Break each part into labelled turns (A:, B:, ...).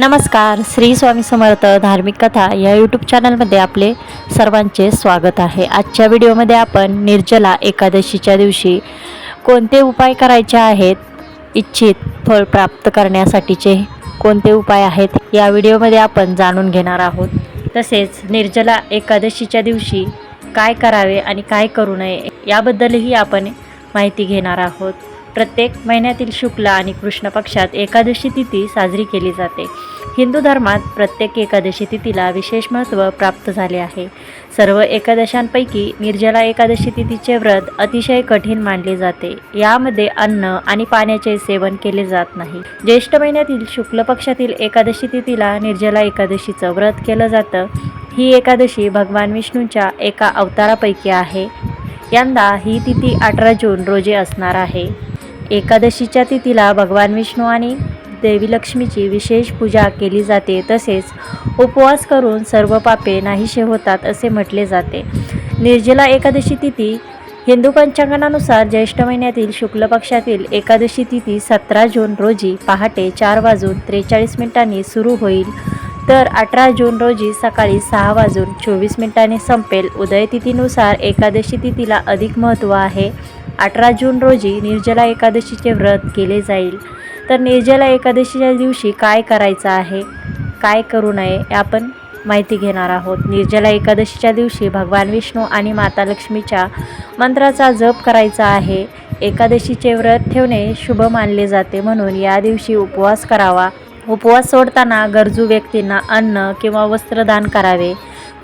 A: नमस्कार श्री स्वामी समर्थ धार्मिक कथा या यूट्यूब चॅनलमध्ये आपले सर्वांचे स्वागत आहे आजच्या व्हिडिओमध्ये आपण निर्जला एकादशीच्या दिवशी कोणते उपाय करायचे आहेत इच्छित फळ प्राप्त करण्यासाठीचे कोणते उपाय आहेत या व्हिडिओमध्ये आपण जाणून घेणार आहोत तसेच निर्जला एकादशीच्या दिवशी काय करावे आणि काय करू नये याबद्दलही आपण माहिती घेणार आहोत प्रत्येक महिन्यातील शुक्ल आणि कृष्ण पक्षात एकादशी तिथी साजरी केली जाते हिंदू धर्मात प्रत्येक एकादशी तिथीला विशेष महत्त्व प्राप्त झाले आहे सर्व एकादशांपैकी निर्जला एकादशी तिथीचे व्रत अतिशय कठीण मानले जाते यामध्ये अन्न आणि पाण्याचे सेवन केले जात नाही ज्येष्ठ महिन्यातील शुक्ल पक्षातील एकादशी तिथीला निर्जला एकादशीचं व्रत केलं जातं ही एकादशी भगवान विष्णूंच्या एका अवतारापैकी आहे यंदा ही तिथी अठरा जून रोजी असणार आहे एकादशीच्या तिथीला भगवान विष्णू आणि देवी लक्ष्मीची विशेष पूजा केली जाते तसेच उपवास करून सर्व पापे नाहीसे होतात असे म्हटले जाते निर्जला एकादशी तिथी हिंदू पंचांगानुसार ज्येष्ठ महिन्यातील शुक्ल पक्षातील एकादशी तिथी सतरा जून रोजी पहाटे चार वाजून त्रेचाळीस मिनिटांनी सुरू होईल तर अठरा जून रोजी सकाळी सहा वाजून चोवीस मिनिटांनी संपेल उदयतिथीनुसार एकादशी तिथीला अधिक महत्त्व आहे अठरा जून रोजी निर्जला एकादशीचे व्रत केले जाईल तर निर्जला एकादशीच्या दिवशी काय करायचं आहे काय करू नये आपण माहिती घेणार आहोत निर्जला एकादशीच्या दिवशी भगवान विष्णू आणि माता लक्ष्मीच्या मंत्राचा जप करायचा आहे एकादशीचे व्रत ठेवणे शुभ मानले जाते म्हणून या दिवशी उपवास करावा उपवास सोडताना गरजू व्यक्तींना अन्न किंवा वस्त्रदान करावे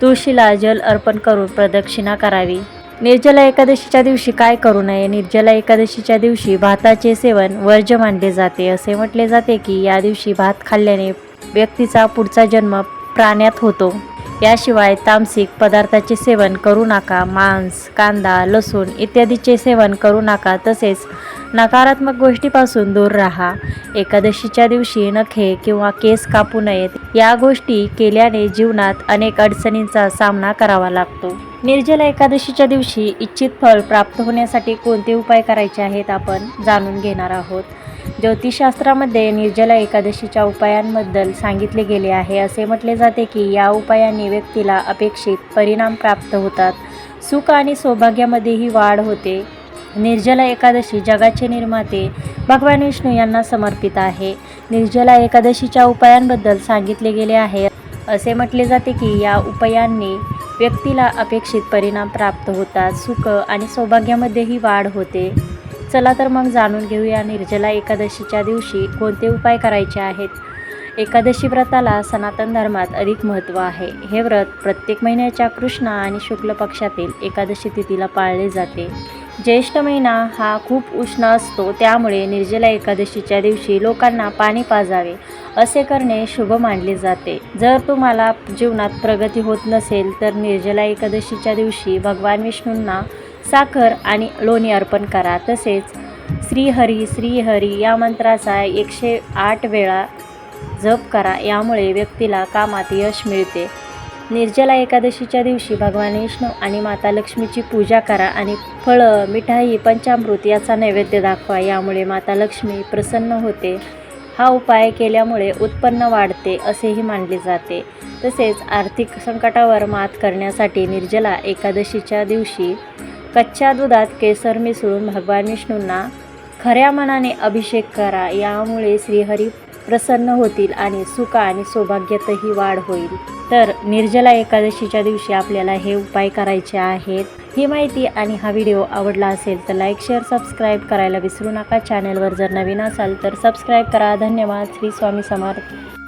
A: तुळशीला जल अर्पण करून प्रदक्षिणा करावी निर्जला एकादशीच्या दिवशी काय करू नये निर्जला एकादशीच्या दिवशी भाताचे सेवन वर्ज्य मानले जाते असे म्हटले जाते की या दिवशी भात खाल्ल्याने व्यक्तीचा पुढचा जन्म प्राण्यात होतो याशिवाय तामसिक पदार्थाचे सेवन करू नका मांस कांदा लसूण इत्यादीचे सेवन करू नका तसेच नकारात्मक गोष्टीपासून दूर राहा एकादशीच्या दिवशी नखे किंवा केस कापू नयेत या गोष्टी केल्याने जीवनात अनेक अडचणींचा सामना करावा लागतो निर्जला एकादशीच्या दिवशी इच्छित फळ प्राप्त होण्यासाठी कोणते उपाय करायचे आहेत आपण जाणून घेणार आहोत ज्योतिषशास्त्रामध्ये निर्जला एकादशीच्या उपायांबद्दल सांगितले गेले आहे असे म्हटले जाते की या उपायांनी व्यक्तीला अपेक्षित परिणाम प्राप्त होतात सुख आणि सौभाग्यामध्येही वाढ होते निर्जला एकादशी जगाचे निर्माते भगवान विष्णू यांना समर्पित आहे निर्जला एकादशीच्या उपायांबद्दल सांगितले गेले आहे असे म्हटले जाते की या उपायांनी व्यक्तीला अपेक्षित परिणाम प्राप्त होतात सुख आणि सौभाग्यामध्येही वाढ होते चला तर मग जाणून घेऊया निर्जला एकादशीच्या दिवशी कोणते उपाय करायचे आहेत एकादशी व्रताला सनातन धर्मात अधिक महत्त्व आहे हे व्रत प्रत्येक महिन्याच्या कृष्णा आणि शुक्ल पक्षातील एकादशी तिथीला पाळले जाते ज्येष्ठ महिना हा खूप उष्ण असतो त्यामुळे निर्जला एकादशीच्या दिवशी लोकांना पाणी पाजावे असे करणे शुभ मानले जाते जर तुम्हाला जीवनात प्रगती होत नसेल तर निर्जला एकादशीच्या दिवशी भगवान विष्णूंना साखर आणि लोणी अर्पण करा तसेच श्रीहरी श्रीहरी या मंत्राचा एकशे आठ वेळा जप करा यामुळे व्यक्तीला कामात यश मिळते निर्जला एकादशीच्या दिवशी भगवान विष्णू आणि माता लक्ष्मीची पूजा करा आणि फळं मिठाई पंचामृत याचा नैवेद्य दाखवा यामुळे माता लक्ष्मी प्रसन्न होते हा उपाय केल्यामुळे उत्पन्न वाढते असेही मानले जाते तसेच आर्थिक संकटावर मात करण्यासाठी निर्जला एकादशीच्या दिवशी कच्च्या दुधात केसर मिसळून भगवान विष्णूंना खऱ्या मनाने अभिषेक करा यामुळे श्रीहरी प्रसन्न होतील आणि सुखा आणि सौभाग्यातही वाढ होईल तर निर्जला एकादशीच्या दिवशी आपल्याला हे उपाय करायचे आहेत ही माहिती आणि हा व्हिडिओ आवडला असेल तर लाईक शेअर सबस्क्राईब करायला विसरू नका चॅनलवर जर नवीन असाल तर सबस्क्राईब करा धन्यवाद श्री स्वामी समर्थ